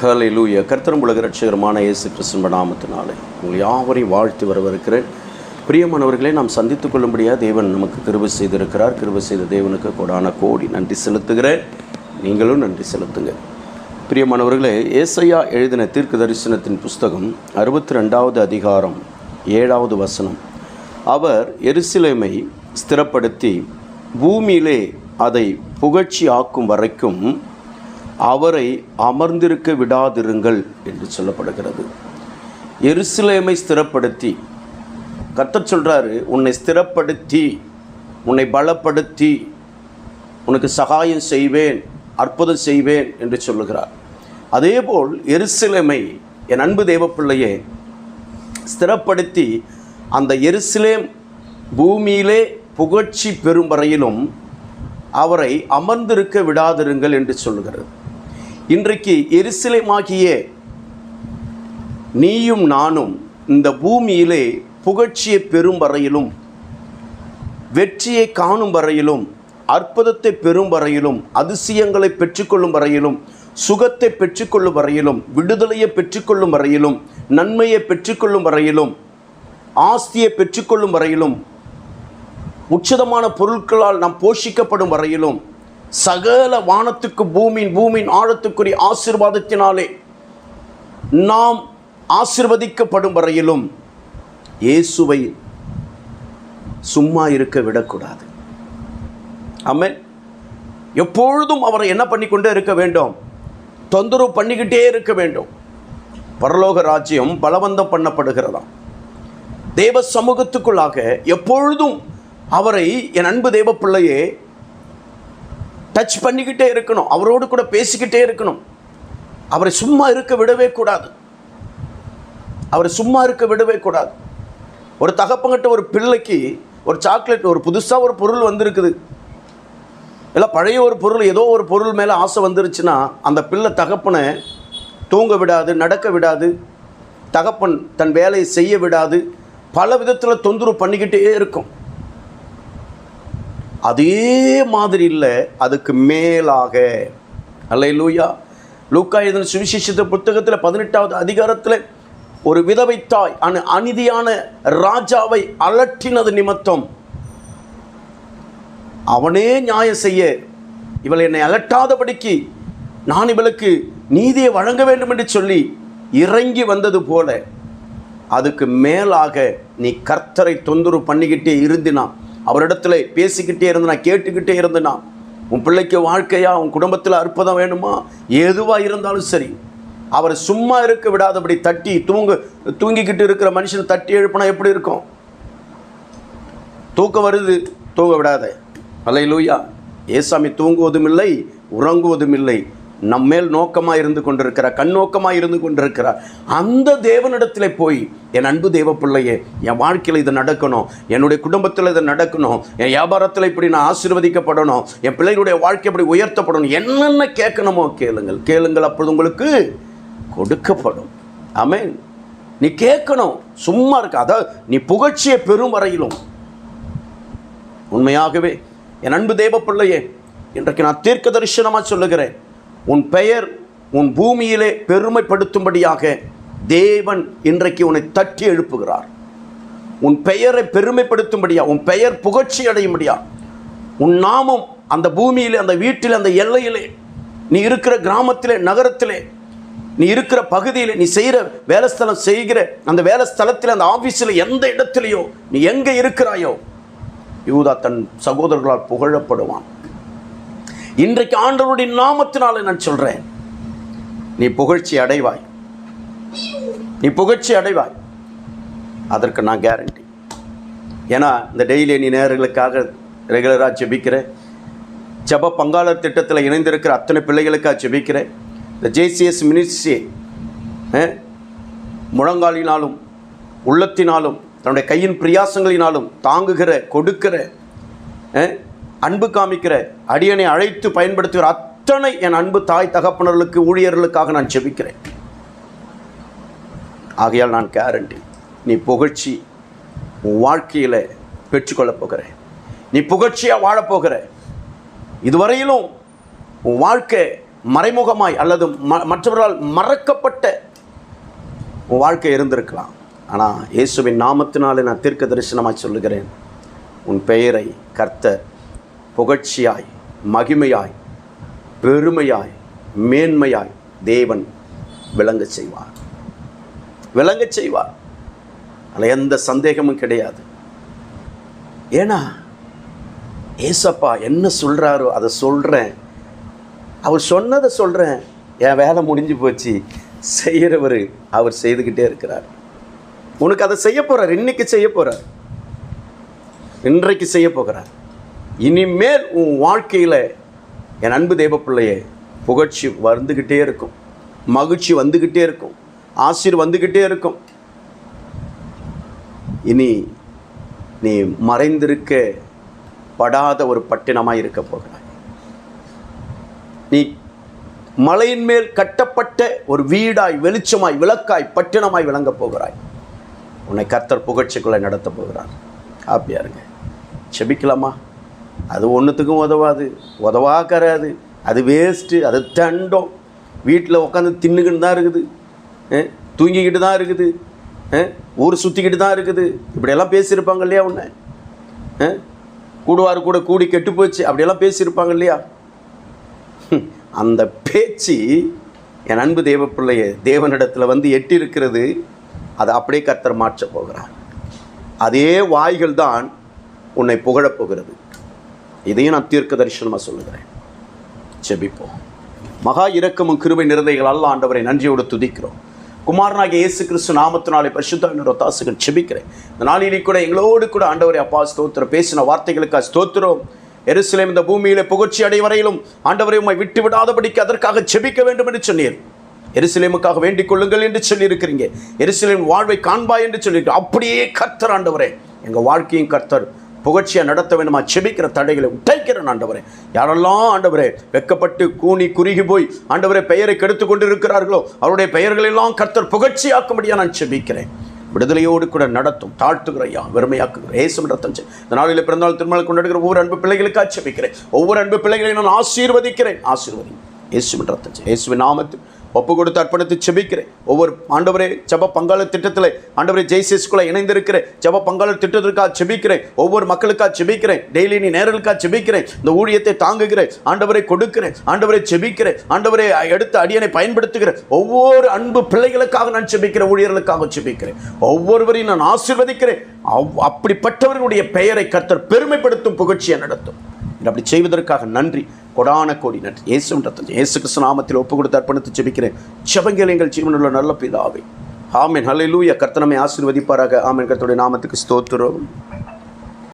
ஹலே லூய கர்த்தரும் உலக ரட்சகரமான இயேசு கிறிஸ்துவ நாமத்தினாலே உங்கள் யாவரையும் வாழ்த்து வரவிருக்கிறேன் பிரியமானவர்களே நாம் சந்தித்துக் கொள்ளும்படியாக தேவன் நமக்கு கிருபை செய்திருக்கிறார். கிருபை செய்த தேவனுக்கு கொடான கோடி நன்றி செலுத்துகிறேன். நீங்களும் நன்றி செலுத்துங்க. பிரியமானவர்களே ஏசையா எழுதின தீர்க்க தரிசனத்தின் புஸ்தகம் அறுபத்தி ரெண்டாவது அதிகாரம் ஏழாவது வசனம். அவர் எருசலேமை ஸ்திரப்படுத்தி பூமியிலே அதை புகழ்ச்சி ஆக்கும் வரைக்கும் அவரை அமர்ந்திருக்க விடாதிருங்கள் என்று சொல்லப்படுகிறது. எருசலேமை ஸ்திரப்படுத்தி கத்தர் சொல்கிறாரு உன்னை ஸ்திரப்படுத்தி உன்னை பலப்படுத்தி உனக்கு சகாயம் செய்வேன் அற்புதம் செய்வேன் என்று சொல்லுகிறார். அதேபோல் எருசலேமை என் அன்பு தேவப்பிள்ளையே ஸ்திரப்படுத்தி அந்த எருசலேம் பூமியிலே புகழ்ச்சி பெறும் வரையிலும் அவரை அமர்ந்திருக்க விடாதிருங்கள் என்று சொல்லுகிறது. இன்றைக்கு எரிசிலைமாகிய நீயும் நானும் இந்த பூமியிலே புகழ்ச்சியை பெறும் வரையிலும் வெற்றியை காணும் வரையிலும் அற்புதத்தை பெறும் வரையிலும் அதிசயங்களை பெற்றுக்கொள்ளும் வரையிலும் சுகத்தை பெற்றுக்கொள்ளும் வரையிலும் விடுதலையை பெற்றுக்கொள்ளும் வரையிலும் நன்மையை பெற்றுக்கொள்ளும் வரையிலும் ஆஸ்தியை பெற்றுக்கொள்ளும் வரையிலும் உச்சிதமான பொருட்களால் நாம் போஷிக்கப்படும் வரையிலும் சகல வானத்துக்கு பூமியின் பூமியின் ஆழத்துக்குரிய ஆசிர்வாதத்தினாலே நாம் ஆசிர்வதிக்கப்படும் வரையிலும் இயேசுவை சும்மா இருக்க விடக்கூடாது. ஆமென். எப்பொழுதும் அவரை என்ன பண்ணிக்கொண்டே இருக்க வேண்டும்? தொந்தரவு பண்ணிக்கிட்டே இருக்க வேண்டும். பரலோக ராஜ்யம் பலவந்தம் பண்ணப்படுகிறதாம். தேவ சமூகத்துக்குள்ளாக எப்பொழுதும் அவரை என் அன்பு தேவ பிள்ளையே டச் பண்ணிக்கிட்டே இருக்கணும். அவரோடு கூட பேசிக்கிட்டே இருக்கணும். அவரை சும்மா இருக்க விடவே கூடாது. அவரை சும்மா இருக்க விடவே கூடாது. ஒரு தகப்பங்கிட்ட ஒரு பிள்ளைக்கு ஒரு சாக்லேட் ஒரு புதுசாக ஒரு பொருள் வந்திருக்குது. இல்லை பழைய ஒரு பொருள் ஏதோ ஒரு பொருள் மேலே ஆசை வந்துருச்சுன்னா அந்த பிள்ளை தகப்பனை தூங்க விடாது நடக்க விடாது. தகப்பன் தன் வேலையை செய்ய விடாது. பல விதத்தில் தொந்தரவு பண்ணிக்கிட்டே இருக்கும். அதே மாதிரி இல்லை அதுக்கு மேலாக. அல்ல லூயா லூக்கா இதன் சுவிசேஷத்த புத்தகத்தில் பதினெட்டாவது அதிகாரத்தில் ஒரு விதவை தாய் அனு அநீதியான ராஜாவை அலற்றினது நிமித்தம். அவனே நியாயம் செய்ய இவள் என்னை அலட்டாதபடிக்கு நான் இவளுக்கு நீதியை வழங்க வேண்டும் என்று சொல்லி இறங்கி வந்தது போல அதுக்கு மேலாக நீ கர்த்தரை தொந்தரவு பண்ணிக்கிட்டே இருந்தினா அவரிடத்துல பேசிக்கிட்டே இருந்தனா கேட்டுக்கிட்டே இருந்தனா உன் பிள்ளைக்கு வாழ்க்கையா உன் குடும்பத்தில் அற்புதம் வேணுமா? எதுவாக இருந்தாலும் சரி. அவரை சும்மா இருக்க விடாதபடி தட்டி தூங்கு தூங்கிக்கிட்டு இருக்கிற மனுஷனை தட்டி எழுப்பினா எப்படி இருக்கும்? தூக்கம் வருது தூங்க விடாத. அல்லை லூயா ஏசாமி தூங்குவதும் இல்லை உறங்குவதும் இல்லை. நம்மேல் நோக்கமாக இருந்து கொண்டிருக்கிறார் கண்ணோக்கமாக இருந்து கொண்டிருக்கிறார். அந்த தேவனிடத்தில் போய் என் அன்பு தேவ பிள்ளையே என் வாழ்க்கையில் இது நடக்கணும் என்னுடைய குடும்பத்தில் இது நடக்கணும் என் வியாபாரத்தில் இப்படி நான் ஆசீர்வதிக்கப்படணும் என் பிள்ளைகளுடைய வாழ்க்கை இப்படி உயர்த்தப்படணும் என்னென்ன கேட்கணுமோ கேளுங்கள். கேளுங்கள் அப்பொழுது உங்களுக்கு கொடுக்கப்படும். ஆமென். நீ கேட்கணும் சும்மா இருக்க அதாவது நீ புகழ்ச்சியை பெறும் வரையிலும். உண்மையாகவே என் அன்பு தேவ பிள்ளையே இன்றைக்கு நான் தீர்க்க தரிசனமாக சொல்லுகிறேன். உன் பெயர் உன் பூமியிலே பெருமைப்படுத்தும்படியாக தேவன் இன்றைக்கு உன்னை தட்டி எழுப்புகிறார். உன் பெயரை பெருமைப்படுத்தும்படியா உன் பெயர் புகழ்ச்சி அடையும்படியா உன் நாமம் அந்த பூமியிலே அந்த வீட்டில் அந்த எல்லையிலே நீ இருக்கிற கிராமத்திலே நகரத்திலே நீ இருக்கிற பகுதியில் நீ செய்கிற வேலை ஸ்தலம் செய்கிற அந்த வேலை ஸ்தலத்தில் அந்த ஆஃபீஸில் எந்த இடத்துலையோ நீ எங்கே இருக்கிறாயோ யூதா தன் சகோதரர்களால் புகழப்படுவான். இன்றைக்கு ஆண்டவருடைய நாமத்தினால நான் சொல்கிறேன் நீ புகழ்ச்சி அடைவாய். நீ புகழ்ச்சி அடைவாய். அதற்கு நான் கேரண்டி ஏன்னா இந்த டெய்லி நீ நேர்களுக்காக ரெகுலராக ஜெபிக்கிற ஜப பங்காளர் திட்டத்தில் இணைந்திருக்கிற அத்தனை பிள்ளைகளுக்காக ஜெபிக்கிறேன். இந்த ஜேசிஎஸ் மினிஸ்ட்ரி முழங்காலினாலும் உள்ளத்தினாலும் தன்னுடைய கையின் பிரியாசங்களினாலும் தாங்குகிற கொடுக்கிற அன்பு காமிக்கிற அடியனை அழைத்து பயன்படுத்துகிற அத்தனை என் அன்பு தாய் தகப்பனர்களுக்கு ஊழியர்களுக்காக நான் ஜெபிக்கிறேன் ஆகையால் நான் கேரண்டி நீ புகழ்ச்சி உன் வாழ்க்கையில் பெற்றுக்கொள்ளப் போகிறேன். நீ புகழ்ச்சியாக வாழப்போகிற இதுவரையிலும் உன் வாழ்க்கை மறைமுகமாய் அல்லது ம மற்றவர்களால் மறக்கப்பட்ட உன் வாழ்க்கை இருந்திருக்கலாம். ஆனால் இயேசுவின் நாமத்தினாலே நான் தீர்க்க தரிசனமாய் சொல்லுகிறேன். உன் பெயரை கர்த்தர் புகழ்ச்சியாய் மகிமையாய் பெருமையாய் மேன்மையாய் தேவன் விளங்க செய்வார். விளங்க செய்வார். அதில் எந்த சந்தேகமும் கிடையாது. ஏன்னா ஏசப்பா என்ன சொல்கிறாரோ அதை சொல்கிறேன் அவர் சொன்னதை சொல்கிறேன் என் வேலை முடிஞ்சு போச்சு. செய்கிறவர் அவர் செய்துக்கிட்டே இருக்கிறார். உனக்கு அதை செய்ய போகிறார் இன்னைக்கு செய்ய போகிறார் இன்றைக்கு செய்ய போகிறார். இனிமேல் உன் வாழ்க்கையில் என் அன்பு தேவ பிள்ளையே புகழ்ச்சி வந்துக்கிட்டே இருக்கும். மகிழ்ச்சி வந்துக்கிட்டே இருக்கும். ஆசிர் வந்துக்கிட்டே இருக்கும். இனி நீ மறைந்திருக்க படாத ஒரு பட்டினமாக இருக்க போகிறாய். நீ மலையின் மேல் கட்டப்பட்ட ஒரு வீடாய் வெளிச்சமாய் விளக்காய் பட்டினமாய் விளங்கப் போகிறாய். உன்னை கர்த்தர் புகழ்ச்சிக்குள்ளே நடத்த போகிறார். ஹாப்பியாக இருங்க செபிக்கலாமா? அது ஒன்றுத்துக்கும் உதவாது. உதவாக்கறாது. அது வேஸ்ட்டு அது தண்டம். வீட்டில் உட்காந்து தின்னுக்கிட்டு தான் இருக்குது. தூங்கிக்கிட்டு தான் இருக்குது. ஊர் சுற்றிக்கிட்டு தான் இருக்குது. இப்படியெல்லாம் பேசியிருப்பாங்க இல்லையா உன்னை? கூடுவார் கூட கூடி கெட்டு போச்சு. அப்படியெல்லாம் பேசியிருப்பாங்க இல்லையா? அந்த பேச்சு என் அன்பு தேவ பிள்ளைய தேவனிடத்தில் வந்து எட்டி இருக்கிறது அதை அப்படியே கர்த்தர் மாற்றப் போகிறார். அதே வாய்கள் தான் உன்னை புகழப் போகிறது. இதையும் நான் தீர்க்க தரிசனமாக சொல்லுகிறேன். செபிப்போம் மகா இரக்கமும் கிருபை நிறதைகள் அல்ல ஆண்டவரை நன்றியோடு துதிக்கிறோம். குமாரனாகிய இயேசு கிறிஸ்து நாமத்தினாலே பரிசுத்தாவினர் ஒத்தாசுகள் செபிக்கிறேன் இந்த நாளிலே கூட எங்களோடு கூட ஆண்டவரை அப்பா ஸ்தோத்திரம். பேசின வார்த்தைகளுக்காக ஸ்தோத்திரம். எருசலேம் இந்த பூமியிலே புகழ்ச்சி அடை வரையிலும் ஆண்டவரை உண்மை விட்டு விடாதபடிக்கு அதற்காக செபிக்க வேண்டும் என்று சொன்னீர். எருசலேமுக்காக வேண்டிக் கொள்ளுங்கள் என்று சொல்லியிருக்கிறீங்க. எருசலேம் வாழ்வை காண்பாய் என்று சொல்லியிருக்க அப்படியே கர்த்தர் ஆண்டவரே எங்கள் வாழ்க்கையும் கர்த்தர் புகழ்ச்சியாக நடத்த வேண்டுமா? செபிக்கிற தடைகளை உடைக்கிறேன் ஆண்டவரே. யாரெல்லாம் ஆண்டவரே வெக்கப்பட்டு கூனி குறுகி போய் ஆண்டவரே பெயரை கெடுத்து கொண்டு இருக்கிறார்களோ அவருடைய பெயர்களெல்லாம் கர்த்தர் புகழ்ச்சியாக்கும்படியாக நான் செபிக்கிறேன். விடுதலையோடு கூட நடத்தும் தாழ்த்துகிற ஐயா வெறுமையாக்குகிற ஏசும் ரத்தம் இந்த நாளில் பிறந்தால் திருமணம் கொண்டாடுகிற ஒவ்வொரு அன்பு பிள்ளைகளுக்காக செபிக்கிறேன். ஒவ்வொரு அன்பு பிள்ளைகளையும் நான் ஆசீர்வதிக்கிறேன். ஆசீர்வதி. இயேசுவின் ரத்தம் இயேசுவின் நாமத்தில் ஒப்பு கொடுத்து அர்ப்பணித்து செபிக்கிறேன். ஒவ்வொரு ஆண்டவரே ஜப பங்காளர் திட்டத்தில் ஆண்டவரே ஜெய்சிஸ்குள்ள இணைந்திருக்கிறேன். ஜப பங்காளர் திட்டத்திற்காக செபிக்கிறேன். ஒவ்வொரு மக்களுக்காக செபிக்கிறேன். டெய்லி நீ நேரலுக்காக செபிக்கிறேன். இந்த ஊழியத்தை தாங்குகிறேன். ஆண்டவரை கொடுக்கிறேன். ஆண்டவரை செபிக்கிறேன். ஆண்டவரை எடுத்து அடியனை பயன்படுத்துகிறேன். ஒவ்வொரு அன்பு பிள்ளைகளுக்காக நான் செபிக்கிறேன் ஊழியர்களுக்காக செபிக்கிறேன். ஒவ்வொருவரையும் நான் ஆசீர்வதிக்கிறேன். அவ்- அப்படிப்பட்டவர்களுடைய பெயரை கர்த்தர் பெருமைப்படுத்தும் புகழ்ச்சியை நடத்தும். அப்படி செய்வதற்காக நன்றி. கொடான கோடி நன்றி. இயேசு ரத்தம் இயேசு கிறிஸ்து நாமத்தில் ஒப்பு கொடுத்து அர்ப்பணித்து ஜெபிக்கிறேன். செவங்கள் எங்கள் ஜீவனுள்ள நல்ல பிதாவை. ஆமென். ஹலெலூயா கர்த்தனமை ஆசீர்வதிப்பாராக. ஆமென். கர்த்தருடைய நாமத்துக்கு ஸ்தோத்திரம்.